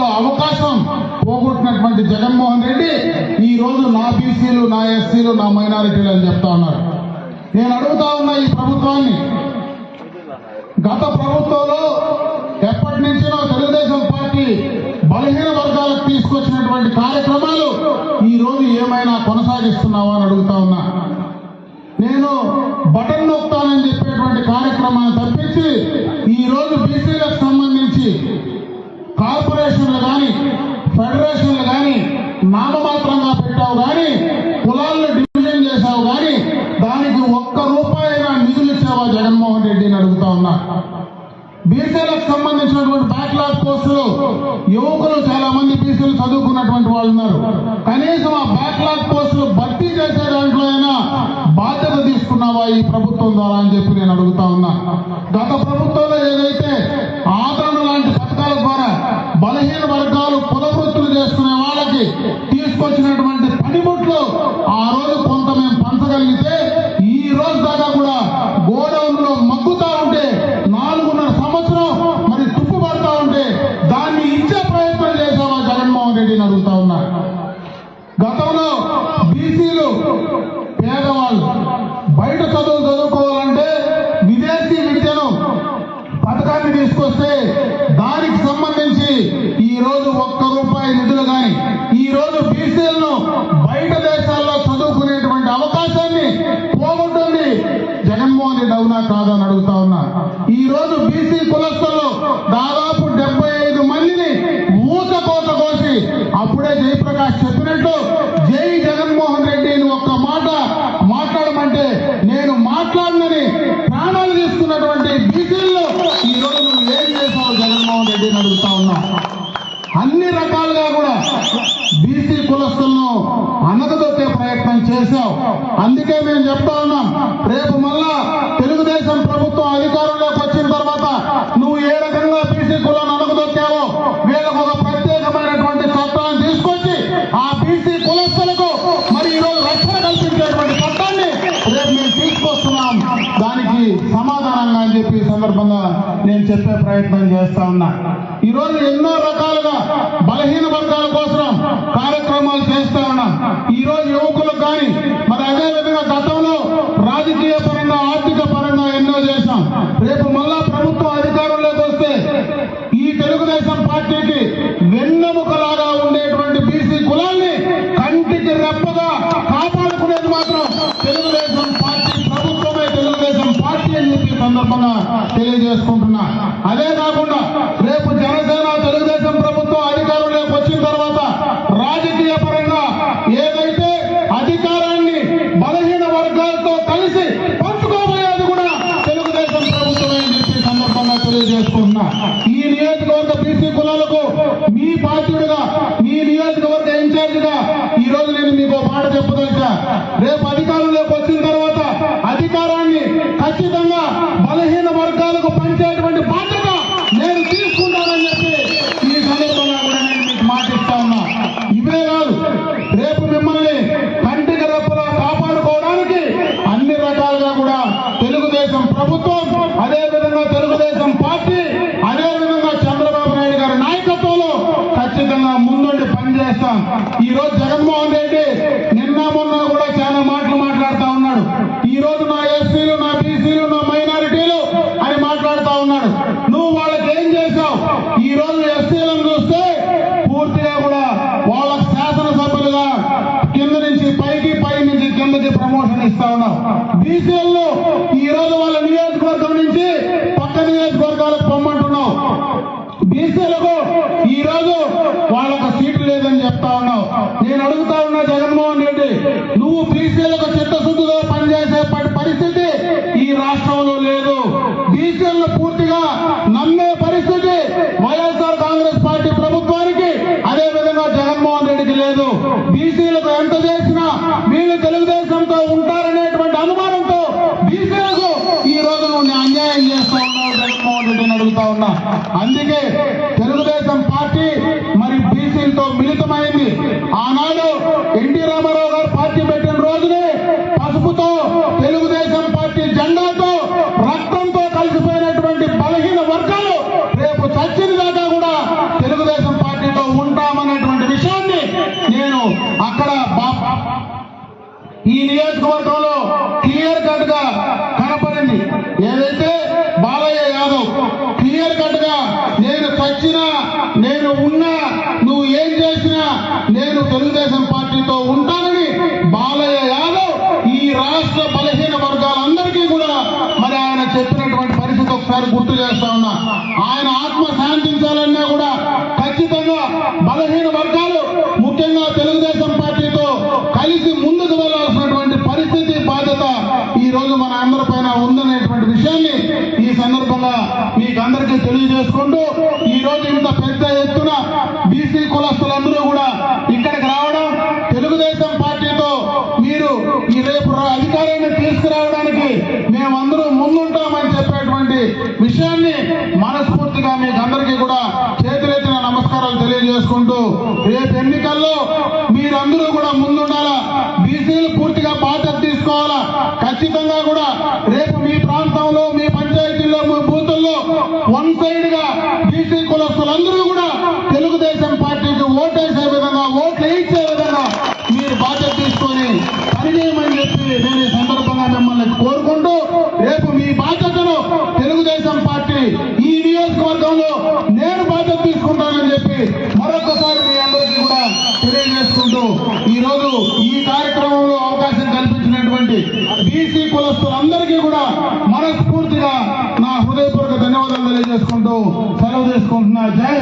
సంబంధించినటువంటి అవకాశం పోగొట్టినటువంటి జగన్మోహన్ రెడ్డి ఈ రోజు నా బీసీలు నా ఎస్సీలు నా మైనారిటీలు అని చెప్తా ఉన్నారు. నేను అడుగుతా ఉన్నా ఈ ప్రభుత్వాన్ని. గత ప్రభుత్వంలో ఎప్పటి నుంచినో తెలుగుదేశం పార్టీ బలహీన వర్గాలకు తీసుకొచ్చినటువంటి కార్యక్రమాలు ఈ రోజు ఏమైనా కొనసాగిస్తున్నావా అని అడుగుతా ఉన్నా. నేను బటన్ నొక్తానని చెప్పేటువంటి కార్యక్రమాన్ని తప్పించి ఈ రోజు బీసీలకు సంబంధించి కార్పొరేషన్లు కానీ ఫెడరేషన్లు కానీ నామమాత్రంగా పెట్టావు కానీ కులాల్లో డివిజన్ చేశావు కానీ దానికి ఒక్క రూపాయినా నిధులు ఇచ్చావా జగన్మోహన్ రెడ్డిని అడుగుతా ఉన్నా. బీసీలకు సంబంధించినటువంటి బ్యాక్లాగ్ పోస్టులు యువకులు చాలా మంది బీసీలు చదువుకున్నటువంటి వాళ్ళు ఉన్నారు. కనీసం ఆ బ్యాక్లాగ్ పోస్టులు భర్తీ చేసే దాంట్లో అయినా బాధ్యత తీసుకున్నావా ఈ ప్రభుత్వం ద్వారా అని చెప్పి నేను అడుగుతా ఉన్నా. గత ప్రభుత్వం పర్సెంట్ అవునా కాదా అని అడుగుతా ఉన్నా. ఈ రోజు బీసీ కులస్తుల్లో దాదాపు డెబ్బై ఐదు మందిని ఊత కోత కోసి అప్పుడే జయప్రకాష్ చెప్పినట్టు జై జగన్మోహన్ రెడ్డి ఒక్క మాట మాట్లాడమంటే నేను మాట్లాడిన ప్రాణాలు తీసుకున్నటువంటి బీసీల్లో ఈ రోజు నువ్వు ఏం చేసావు జగన్మోహన్ రెడ్డిని అడుగుతా ఉన్నా అన్ని రకాలుగా కూడా బీసీ కులస్తులను అనగదొక్కే చేశాం అందుకే మేము చెప్తా ఉన్నాం రేపు మళ్ళా తెలుగుదేశం ప్రభుత్వం అధికారంలోకి వచ్చిన తర్వాత నువ్వు ఏ రకంగా బీసీ కులాన్ని అనగదొక్కావో వీళ్ళకు ఒక ప్రత్యేకమైనటువంటి చట్టాన్ని తీసుకొచ్చి ఆ బీసీ కులస్తులకు మరి ఈరోజు రక్షణ కల్పించేటువంటి చట్టాన్ని రేపు మేము తీసుకొస్తున్నాం. దానికి సమాధానంగా అని చెప్పి సందర్భంగా నేను చెప్పే ప్రయత్నం చేస్తా ఉన్నా ఈ రోజు ఎన్నో రకాలుగా బలహీన వర్గాల కోసం కార్యక్రమాలు చేస్తా ఉన్నాం ఈ రోజు యువకులకు కానీ మరి అదే విధంగా గతంలో రాజకీయ పరంగా ఆర్థిక పరంగా ఎన్నో చేశాం రేపు మళ్ళా ప్రభుత్వం అధికారంలోకి వస్తే ఈ తెలుగుదేశం పార్టీకి వెన్నెముకలాగా ఉండేటువంటి బీసీ కులాల్ని కంటికి రెప్పగా కాపాడుకునేది మాత్రం తెలుగుదేశం పార్టీ ప్రభుత్వమే తెలుగుదేశం పార్టీ అని చెప్పి ఈ సందర్భంగా తెలియజేసుకుంటున్నా. అదే కాకుండా రేపు జనసేన తెలుగుదేశం ప్రభుత్వం అధికారంలోకి వచ్చిన తర్వాత రాజకీయ పరంగా ఏదైతే అధికారాన్ని బలహీన వర్గాలతో కలిసి పంచుకోబోయేది కూడా తెలుగుదేశం ప్రభుత్వమే అని చెప్పి ఈ సందర్భంగా తెలియజేసుకుంటున్నా ఈ నియోజకవర్గ బీసీ కులాలకు మీ బాధ్యుడిగా మీ నియోజకవర్గ ఇన్ఛార్జిగా ఈ రోజు నేను మీకు ఒక మాట చెప్పదలిచా రేపు అధికారంలోకి వచ్చిన తర్వాత అధికారాన్ని ఖచ్చితంగా బలహీన వర్గాలకు పంచేటువంటి బాధ్యత నేను తీసుకుంటానని చెప్పి ఈ సందర్భంగా కూడా నేను మీకు మాట ఇస్తా ఉన్నా ఇవే కాదు రేపు మిమ్మల్ని కంటికి రెప్పలా కాపాడుకోవడానికి అన్ని రకాలుగా కూడా తెలుగుదేశం ప్రభుత్వం అదే విధంగా తెలుగుదేశం పార్టీ అదే విధంగా చంద్రబాబు నాయుడు గారి నాయకత్వంలో ఖచ్చితంగా ముందుండి పనిచేస్తాం ఈ రోజు జగన్మోహన్ రెడ్డి నిన్న మొన్న కూడా చాలా మాటలు మాట్లాడుతా ఉన్నాడు. ఈ రోజు నా ఎస్సీలు నా బీసీలు నా మైనారిటీలు అని మాట్లాడుతా ఉన్నాడు. నువ్వు వాళ్ళకి ఏం చేశావు? ఈ రోజు ఎస్సీలను చూస్తే పూర్తిగా కూడా వాళ్ళకి శాసనసభ్యులుగా కింద నుంచి పైకి పై నుంచి కిందకి ప్రమోషన్ ఇస్తా ఉన్నావు. బీసీలను ఈ రోజు వాళ్ళ నియోజకవర్గం నుంచి పక్క నియోజకవర్గాలకు పొమ్మంటున్నావు. బీసీలకు ఈ రోజు వాళ్ళకు సీటు లేదని చెప్తా ఉన్నావు నేను అడుగుతా ఉన్నా జగన్మోహన్ రెడ్డి నువ్వు బీసీలకు చిత్తశుద్ధిగా పనిచేసే పరిస్థితి ఈ రాష్ట్రంలో లేదు. బీసీలను పూర్తిగా నమ్మే పరిస్థితి వైఎస్ఆర్ కాంగ్రెస్ పార్టీ ప్రభుత్వానికి అదే విధంగా జగన్మోహన్ రెడ్డికి లేదు. బీసీలకు ఎంత చేసినా వీళ్ళు తెలుగుదేశంతో ఉంటారనేటువంటి అనుమానంతో బీసీలకు ఈ రోజు నువ్వు అన్యాయం చేస్తా ఉన్నావు జగన్మోహన్ రెడ్డిని అడుగుతా ఉన్నా. అందుకే తెలుగుదేశం పార్టీ మరి బీసీలతో మిళితమైంది ఆనాడు ఎన్టీ రామారావు గారు పార్టీ పెట్టిన రోజునే పసుపుతో తెలుగుదేశం పార్టీ జెండాతో రక్తంతో కలిసిపోయినటువంటి బలహీన వర్గాలు రేపు చచ్చిన దాకా నియోజకవర్గంలో క్లియర్ కట్గా కనపడింది. ఏదైతే బాలయ్య యాదవ్ క్లియర్ కట్గా నేను చచ్చినా నేను ఉన్నా నువ్వు ఏం చేసినా నేను తెలుగుదేశం పార్టీతో ఉంటానని బాలయ్య యాదవ్ ఈ రాష్ట్ర బలహీన వర్గాలందరికీ కూడా మరి ఆయన చెప్పినటువంటి పరిస్థితి ఒకసారి గుర్తు చేస్తా ఉన్నా. ఆయన ఆత్మ శాంతించాలన్నా కూడా అందరి ఉందనేటువంటి విషయాన్ని ఈ సందర్భంగా మీకు అందరికీ తెలియజేసుకుంటూ ఈ రోజు ఇంత పెద్ద ఎత్తున బీసీ కులస్తులందరూ కూడా ఇక్కడికి రావడం తెలుగుదేశం పార్టీతో మీరు ఈ రేపు అధికారాన్ని తీసుకురావడానికి మేమందరూ ముందుంటామని చెప్పేటువంటి విషయాన్ని మనస్ఫూర్తిగా మీకు అందరికీ కూడా చేతులెత్తిన నమస్కారాలు తెలియజేసుకుంటూ రేపు ఎన్నికల్లో మీరందరూ కూడా ముందుండాలా బీసీలు పూర్తిగా బాధ్యత తీసుకోవాలా ఖచ్చితంగా కూడా రేపు మీ ప్రాంతంలో మీ పంచాయతీల్లో మీ బూతుల్లో వన్ సైడ్గా బీసీ కులస్తులందరూ కూడా తెలుగుదేశం పార్టీకి ఓటేసే విధంగా ఓట్లు వేయించే విధంగా మీరు బాధ్యత తీసుకొని పనిచేయమని చెప్పి నేను ఈ సందర్భంగా మిమ్మల్ని కోరుకుంటూ రేపు మీ బాధ్యతను తెలుగుదేశం పార్టీ ఈ నియోజకవర్గంలో నేను బాధ్యత తీసుకుంటానని చెప్పి మరొకసారి మీ అందరికీ కూడా తెలియజేసుకుంటూ ఈరోజు ఈ కార్యక్రమంలో అవకాశం కల్పించినటువంటి బీసీ కులస్తులందరికీ కూడా మనస్ఫూర్తిగా నా హృదయపూర్వక ధన్యవాదాలు తెలియజేసుకుంటూ సెలవు తీసుకుంటున్నా. జై